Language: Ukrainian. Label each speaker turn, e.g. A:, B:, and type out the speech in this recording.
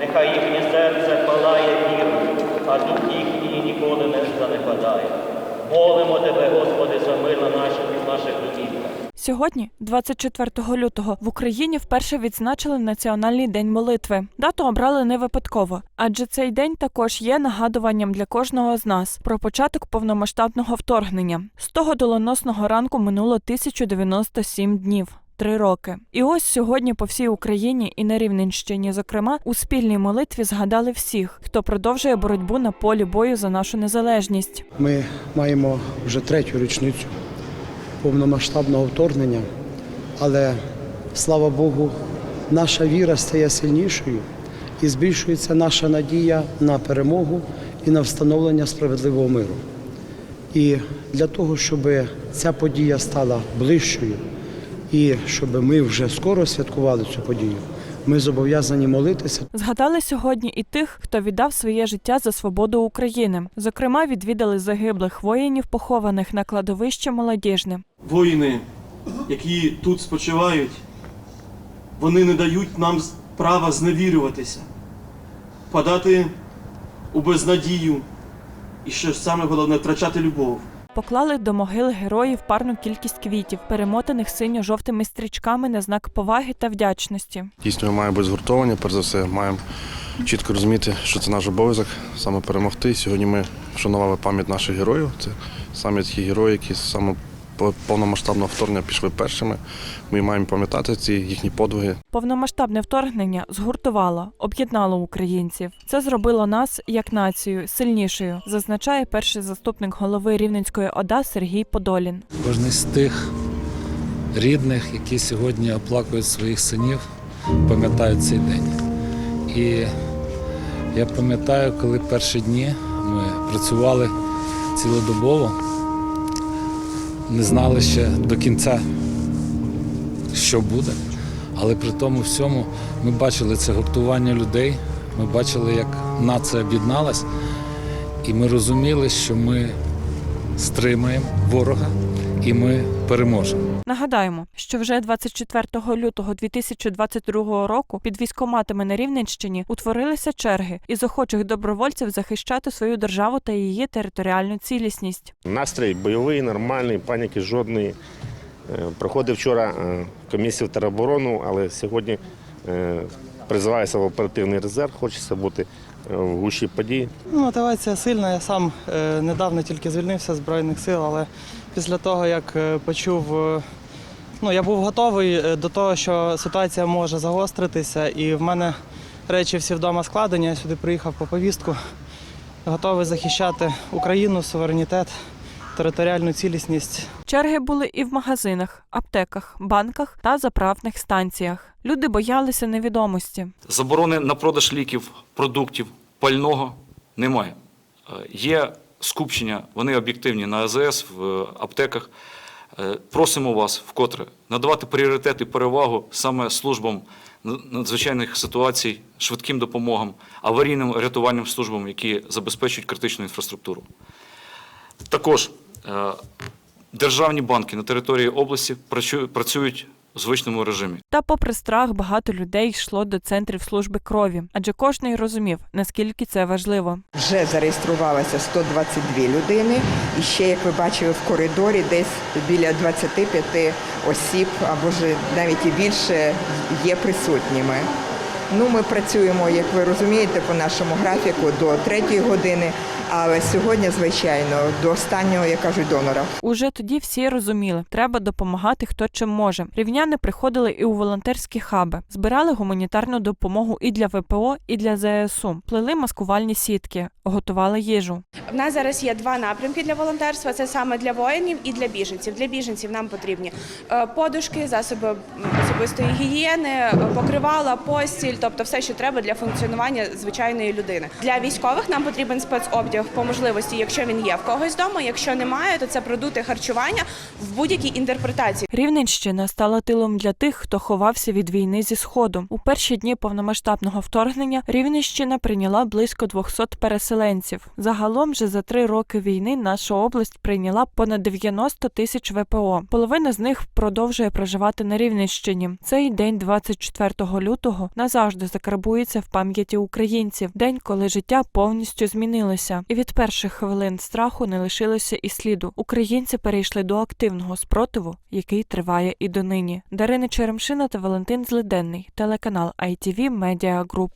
A: Нехай їхнє серце палає вірою, а дух їхній ніколи не занепадає. Молимо тебе, Господи, за мир на наших, наших домівках.
B: Сьогодні, 24 лютого, в Україні вперше відзначили Національний день молитви. Дату обрали не випадково, адже цей день також є нагадуванням для кожного з нас про початок повномасштабного вторгнення. З того доленосного ранку минуло 1097 днів. Три роки, і ось сьогодні по всій Україні і на Рівненщині, зокрема, у спільній молитві згадали всіх, хто продовжує боротьбу на полі бою за нашу незалежність.
C: Ми маємо вже третю річницю повномасштабного вторгнення, але слава Богу, наша віра стає сильнішою і збільшується наша надія на перемогу і на встановлення справедливого миру. І для того, щоб ця подія стала ближчою, і щоб ми вже скоро святкували цю подію, ми зобов'язані молитися
B: Згадали сьогодні і тих, хто віддав своє життя за свободу України. Зокрема, відвідали загиблих воїнів, похованих на кладовище молодіжне.
D: Воїни, які тут спочивають, вони не дають нам права зневірюватися, падати у безнадію і що саме головне втрачати любов.
B: Поклали до могил героїв парну кількість квітів, перемотаних синьо-жовтими стрічками на знак поваги та вдячності.
E: Дійсно, маємо бути згуртовані, перш за все, маємо чітко розуміти, що це наш обов'язок саме перемогти. Сьогодні ми вшанували пам'ять наших героїв. Це саме ті герої, які по- повномасштабного вторгнення пішли першими. Ми маємо пам'ятати ці їхні подвиги.
B: Повномасштабне вторгнення згуртувало, об'єднало українців. Це зробило нас як націю сильнішою, зазначає перший заступник голови Рівненської ОДА Сергій Подолін.
F: Кожен з тих рідних, які сьогодні оплакують своїх синів, пам'ятають цей день. І я пам'ятаю, коли перші дні ми працювали цілодобово, не знали ще до кінця, що буде. Але при тому всьому ми бачили це гуртування людей, ми бачили, як нація об'єдналась, і ми розуміли, що ми стримаємо ворога і ми переможемо.
B: Нагадаємо, що вже 24 лютого 2022 року під військоматами на Рівненщині утворилися черги із охочих добровольців захищати свою державу та її територіальну цілісність.
G: Настрій бойовий, нормальний, паніки жодної. Е, Проходив вчора е, комісію тероборону, але сьогодні е, призиваюся в оперативний резерв, хочеться бути в гущі подій.
H: Ну, мотивація сильна. Я сам недавно тільки звільнився з Збройних сил, але після того, як почув, ну, я був готовий е, до того, що ситуація може загостритися, і в мене речі всі вдома складені. Я сюди приїхав по повістку, готовий захищати Україну, суверенітет, територіальну цілісність
B: Черги були і в магазинах, аптеках, банках та заправних станціях. Люди боялися невідомості.
I: Заборони на продаж ліків, продуктів, пального немає. Е, Є скупчення, вони об'єктивні на АЗС, в е, аптеках. Е, Просимо вас вкотре надавати пріоритет і перевагу саме службам надзвичайних ситуацій, швидким допомогам, аварійним рятувальним службам, які забезпечують критичну інфраструктуру. Також е, державні банки на території області працю- працюють звичному режимі.
B: Та, попри страх, багато людей йшло до центрів служби крові, адже кожний розумів, наскільки це важливо.
J: Вже зареєструвалося 122 людини, і ще, як ви бачили, в коридорі десь біля 25 осіб, або ж навіть і більше є присутніми. Ну, ми працюємо, як ви розумієте, по нашому графіку до 3 години, але сьогодні, звичайно, до останнього, як кажуть, донора.
B: Уже тоді всі розуміли, треба допомагати хто чим може. Рівняни приходили і у волонтерські хаби, збирали гуманітарну допомогу і для ВПО, і для ЗСУ, плели маскувальні сітки, готували їжу.
K: В нас зараз є два напрямки для волонтерства: це саме для воїнів і для біженців. Для біженців нам потрібні е, подушки, засоби особистої гігієни, покривала, постіль, тобто все, що треба для функціонування звичайної людини. Для військових нам потрібен спецобдяг продуктів по можливості, якщо він є в когось вдома. Якщо немає, то це продукти харчування в будь-якій інтерпретації.
B: Рівненщина стала тилом для тих, хто ховався від війни зі сходу. У перші дні повномасштабного вторгнення Рівненщина прийняла близько 200 переселенців. Загалом же за три роки війни наша область прийняла понад 90 тисяч ВПО. Половина з них продовжує проживати на Рівненщині. Цей день, 24 лютого, назавжди закарбується в пам'яті українців. День, коли життя повністю змінилося, і від перших хвилин страху не лишилося і сліду. Українці перейшли до активного спротиву, який триває і донині. Дарина Черемшина та Валентин Злиденний, телеканал ITV Media Group.